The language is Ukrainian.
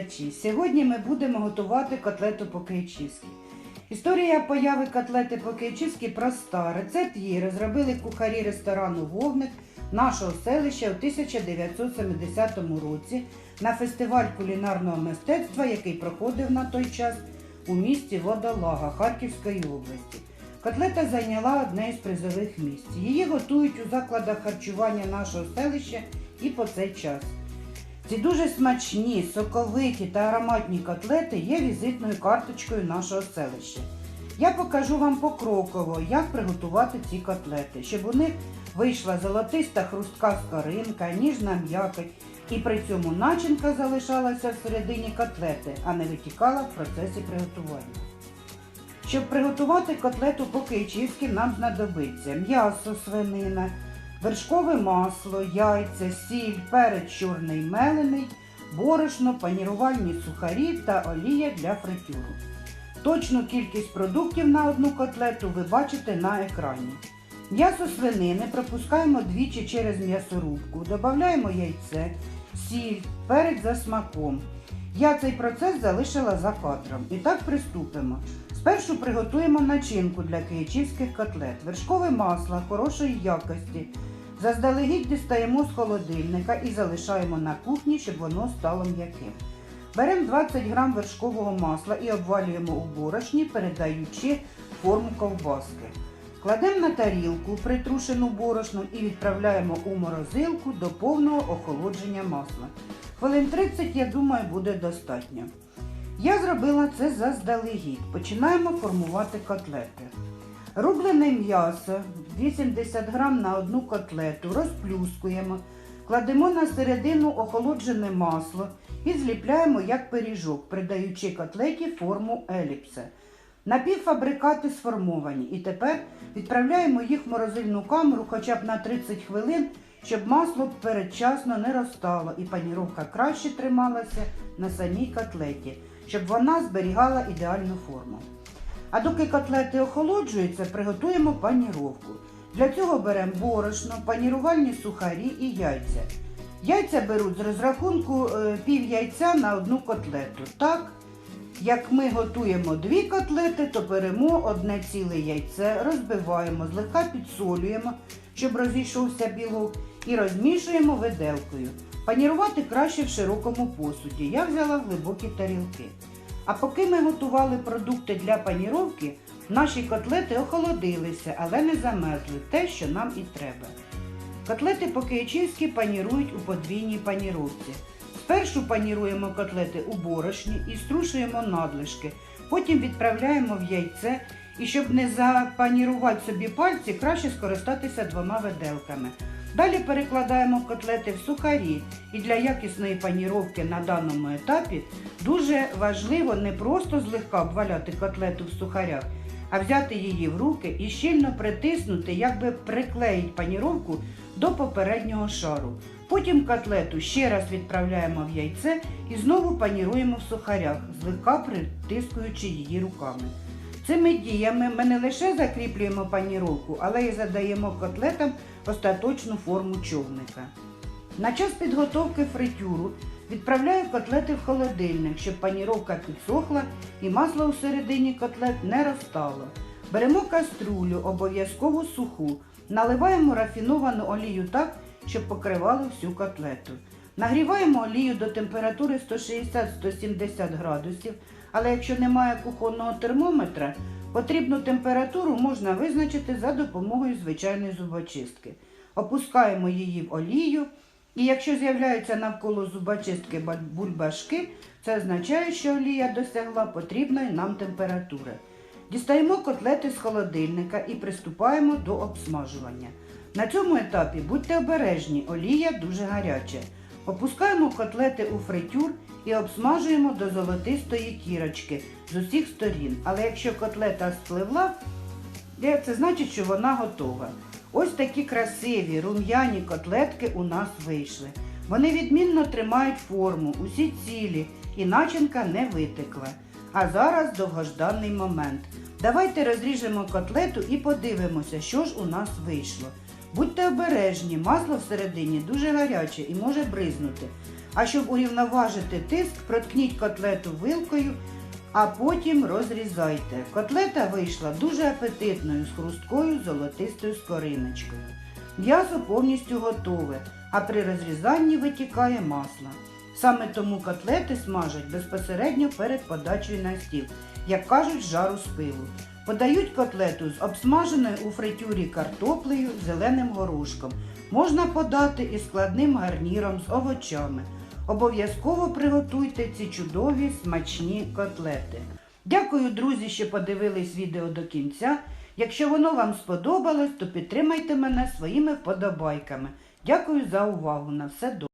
глядачі! Сьогодні ми будемо готувати котлету по-київськи. Історія появи котлети по-київськи проста. Рецепт її розробили кухарі ресторану Вогник нашого селища у 1970 році на фестиваль кулінарного мистецтва, який проходив на той час у місті Водолага Харківської області. Котлета зайняла одне із призових місць. Її готують у закладах харчування нашого селища і по цей час. Ці дуже смачні, соковиті та ароматні котлети є візитною карточкою нашого селища. Я покажу вам покроково, як приготувати ці котлети, щоб у них вийшла золотиста хрустка скоринка, ніжна м'якоть, і при цьому начинка залишалася всередині котлети, а не витікала в процесі приготування. Щоб приготувати котлету по-київськи нам знадобиться м'ясо свинина, вершкове масло, яйця, сіль, перець чорний мелений, борошно, панірувальні сухарі та олія для фритюру. Точну кількість продуктів на одну котлету ви бачите на екрані. М'ясо свинини пропускаємо двічі через м'ясорубку, додаємо яйце, сіль, перець за смаком. Я цей процес залишила за кадром. І так приступимо. Спершу приготуємо начинку для київських котлет. Вершкове масло хорошої якості. Заздалегідь дістаємо з холодильника і залишаємо на кухні, щоб воно стало м'яким. Беремо 20 г вершкового масла і обвалюємо у борошні, передаючи форму ковбаски. Кладемо на тарілку притрушену борошном і відправляємо у морозилку до повного охолодження масла. Хвилин 30, я думаю, буде достатньо. Я зробила це заздалегідь. Починаємо формувати котлети. Рублене м'ясо 80 грам на одну котлету розплюскуємо, кладемо на середину охолоджене масло і зліпляємо як пиріжок, придаючи котлеті форму еліпса. Напівфабрикати сформовані і тепер відправляємо їх в морозильну камеру хоча б на 30 хвилин, щоб масло передчасно не розтало і паніровка краще трималася на самій котлеті, щоб вона зберігала ідеальну форму. А доки котлети охолоджуються, приготуємо паніровку. Для цього беремо борошно, панірувальні сухарі і яйця. Яйця беруть з розрахунку е, пів яйця на одну котлету. Так, як ми готуємо дві котлети, то беремо одне ціле яйце, розбиваємо, злегка підсолюємо, щоб розійшовся білок, і розмішуємо виделкою. Панірувати краще в широкому посуді. Я взяла глибокі тарілки. А поки ми готували продукти для паніровки, наші котлети охолодилися, але не замерзли те, що нам і треба. Котлети по-київськи панірують у подвійній паніровці. Спершу паніруємо котлети у борошні і струшуємо надлишки. Потім відправляємо в яйце. І щоб не запанірувати собі пальці, краще скористатися двома виделками. Далі перекладаємо котлети в сухарі. І для якісної паніровки на даному етапі дуже важливо не просто злегка обваляти котлету в сухарях, а взяти її в руки і щільно притиснути, якби приклеїть паніровку до попереднього шару. Потім котлету ще раз відправляємо в яйце і знову паніруємо в сухарях, злегка притискуючи її руками. Цими діями ми не лише закріплюємо паніровку, але й задаємо котлетам остаточну форму човника. На час підготовки фритюру відправляю котлети в холодильник, щоб паніровка підсохла і масло у середині котлет не розтало. Беремо каструлю, обов'язково суху, наливаємо рафіновану олію так, щоб покривало всю котлету. Нагріваємо олію до температури 160-170 градусів, але якщо немає кухонного термометра, потрібну температуру можна визначити за допомогою звичайної зубочистки. Опускаємо її в олію, і якщо з'являються навколо зубочистки бульбашки, це означає, що олія досягла потрібної нам температури. Дістаємо котлети з холодильника і приступаємо до обсмажування. На цьому етапі будьте обережні, олія дуже гаряча. Опускаємо котлети у фритюр і обсмажуємо до золотистої кірочки з усіх сторін. Але якщо котлета спливла, це значить, що вона готова. Ось такі красиві рум'яні котлетки у нас вийшли. Вони відмінно тримають форму, усі цілі, і начинка не витекла. А зараз довгожданий момент. Давайте розріжемо котлету і подивимося, що ж у нас вийшло. Будьте обережні, масло всередині дуже гаряче і може бризнути. А щоб урівноважити тиск, проткніть котлету вилкою, а потім розрізайте. Котлета вийшла дуже апетитною, з хрусткою золотистою скориночкою. М'ясо повністю готове, а при розрізанні витікає масло. Саме тому котлети смажать безпосередньо перед подачею на стіл, як кажуть, жару з пилу. Подають котлету з обсмаженою у фритюрі картоплею, зеленим горошком. Можна подати і складним гарніром з овочами. Обов'язково приготуйте ці чудові смачні котлети. Дякую, друзі, що подивились відео до кінця. Якщо воно вам сподобалось, то підтримайте мене своїми вподобайками. Дякую за увагу. На все добре.